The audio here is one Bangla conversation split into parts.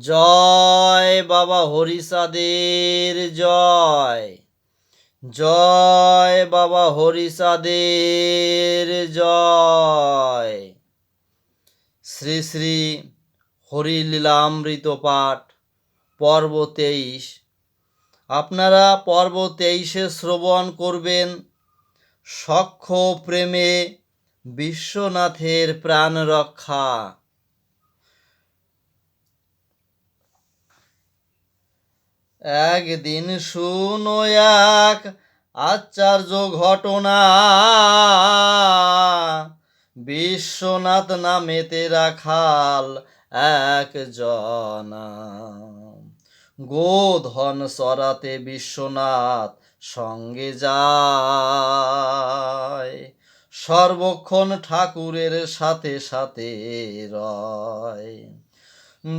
জয় বাবা হরিচাঁদের জয়। জয় বাবা হরিচাঁদের জয়। শ্রী শ্রী হরিলীলামৃত পাঠ, পর্ব তেইশ। আপনারা পর্ব তেইশে শ্রবণ করবেন। সখ্য প্রেমে বিশ্বনাথের প্রাণ রক্ষা একদিন শুনো এক আশ্চর্য ঘটনা। বিশ্বনাথ নামেতে রাখাল এক জনা গোধন সরাতে বিশ্বনাথ সঙ্গে যায়। সর্বক্ষণ ঠাকুরের সাথে সাথে রয়।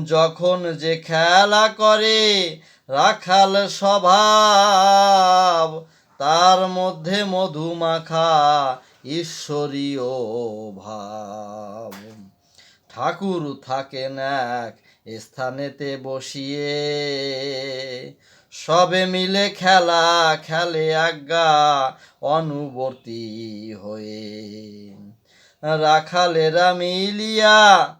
যখন যে খেলা করে রাখাল স্বভাব, তার মধ্যে মধুমাখা ঈশ্বরীয় ভাব। ঠাকুর থাকেন এক স্থানেতে বসিয়ে, সবে মিলে খেলা, খেলে আজ্ঞা অনুবর্তী হয়ে। রাখালেরা মিলিয়া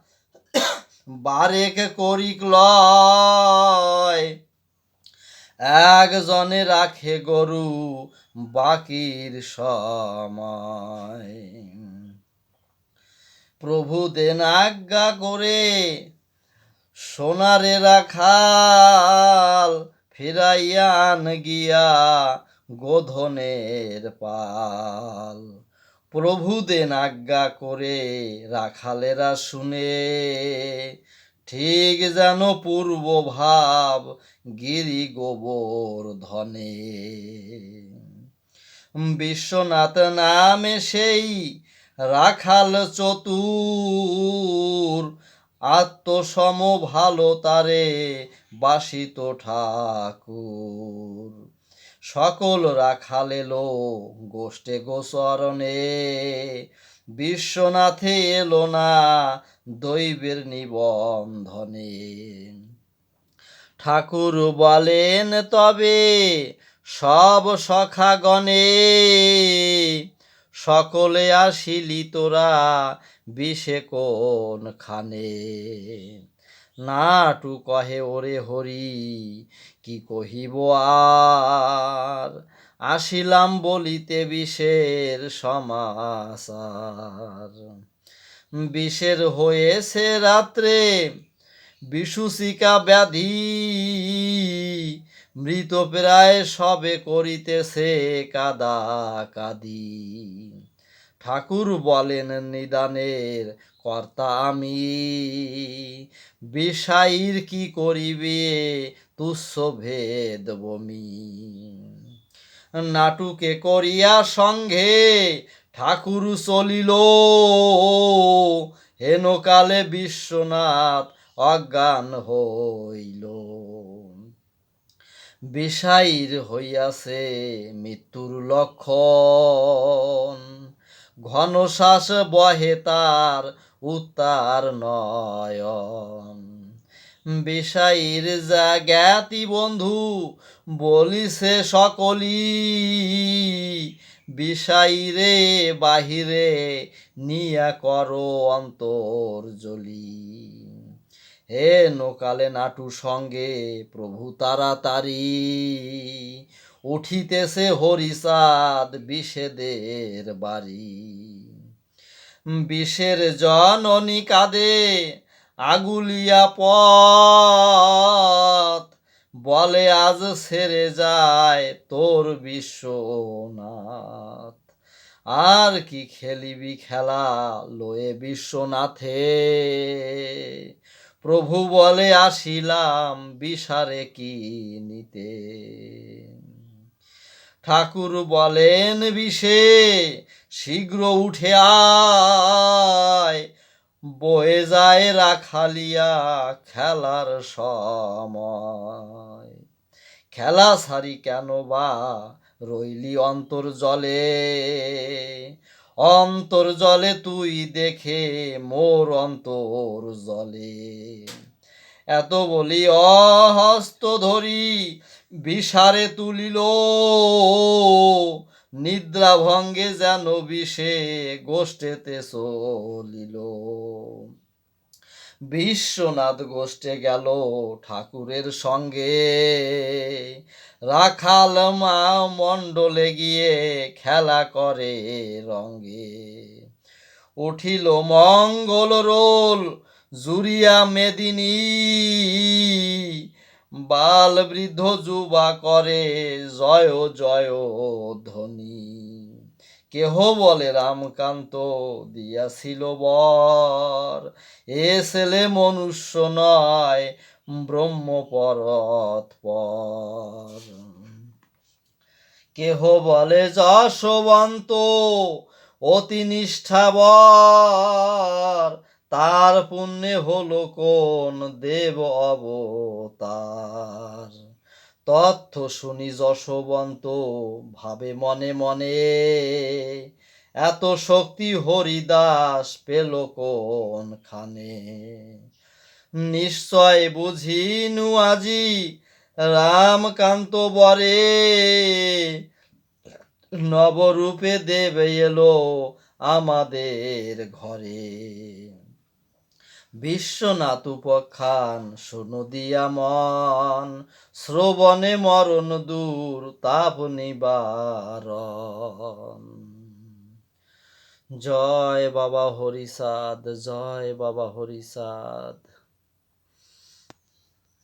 বারেক করিক লয় একজনে রাখে গরু বাকির সময়। প্রভু দেন আজ্ঞা করে সোনারে রাখাল ফিরাইয়া আন গিয়া গোধনের পাল। প্রভু দেন আজ্ঞা করে রাখালেরা শুনে ঠিক যেন পূর্ব ভাব গিরি গোবর ধনে। বিশ্বনাথ নামে সেই রাখাল চতুর, আত্মসম ভালো তারে বাসিত ঠাকুর। সকল রাখাল এলো গোষ্ঠে গোচরণে বিশ্বনাথে এলো না দৈবের নিবন্ধনে। ঠাকুর বলেন, তবে সব সখাগণে সকলে আসিলি তোরা বিষে কোন খানে নাটু কহে, ওরে হরি, কি কহিব আর? আসিলাম বলিতে বিষের সমাসার বিষের হয়েছে রাত্রে বিশুষিকা ব্যাধি। মৃত প্রায় সবে করিতেছে কাদা কাদি। ঠাকুর বলেন, নিদানের কর্তা আমি। বিষাইর কি করিবে তুচ্ছ ভেদ বমি? নাটুকে করিয়া সঙ্গে ঠাকুর চলিল। হেনকালে বিশ্বনাথ অজ্ঞান হইল। বিষাইর হইয়াছে মৃত্যুর লক্ষণ। ঘনশ্বাস বহে তার উত্তার নয়ন। বিষাইর যা জ্ঞাতি বন্ধু বলিছে সকলি, বিষাইরে বাহিরে নিয়া করো অন্তর জলি হে নোকালে নাটু সঙ্গে প্রভু তাড়াতাড়ি উঠিতেছে হরিচাঁদ বিষেদের বাড়ি। বিষের জননী কাঁদে আগুলিয়া পথ। বলে, আজ সেরে যায় তোর বিশ্বনাথ। আর কি খেলিবি খেলা লয়ে বিশ্বনাথে? প্রভু বলে, আসিলাম বিষারে কি নিতে? ঠাকুর বলেন, বিষে শীঘ্র উঠে আয়। বয়ে যায় রাখালিয়া খেলার সময়। খেলা সারি কেন বা রইলি অন্তর জলে? অন্তর জলে তুই দেখে মোর অন্তর জলে। এত বলি অহস্ত ধরি, বিষারে তুলিল নিদ্রা ভঙ্গে যেন বিষে গোষ্ঠেতে চলিল। বিশ্বনাথ গোষ্ঠে গেল ঠাকুরের সঙ্গে। রাখাল মা মণ্ডলে গিয়ে খেলা করে রঙ্গে উঠিল মঙ্গল রোল জুরিয়া মেদিনী। বাল বৃদ্ধ যুবা করে, জয় জয় ধ্বনি কেহ বলে রামকান্ত, দিয়াছিল বর। এ ছেলে মনুষ্য নয় ব্রহ্মপরৎপর কেহ বলে যশবন্ত, অতি নিষ্ঠাবর। তার পুণ্যে হলো কোন দেব অবতার? তথ্য শুনি যশবন্ত, ভাবে মনে মনে, এত শক্তি হরিদাস পেল কোন খানে নিশ্চয় বুঝিনু আজি রামকান্ত বরে, নবরূপে দেব এলো আমাদের ঘরে। বিশ্বনাথ উপখান, শুনু দিয়া মন, শ্রবণে মরণ দূর, তাপ নিবারণ। জয় বাবা হরিষাদ জয় বাবা হরিসাদ।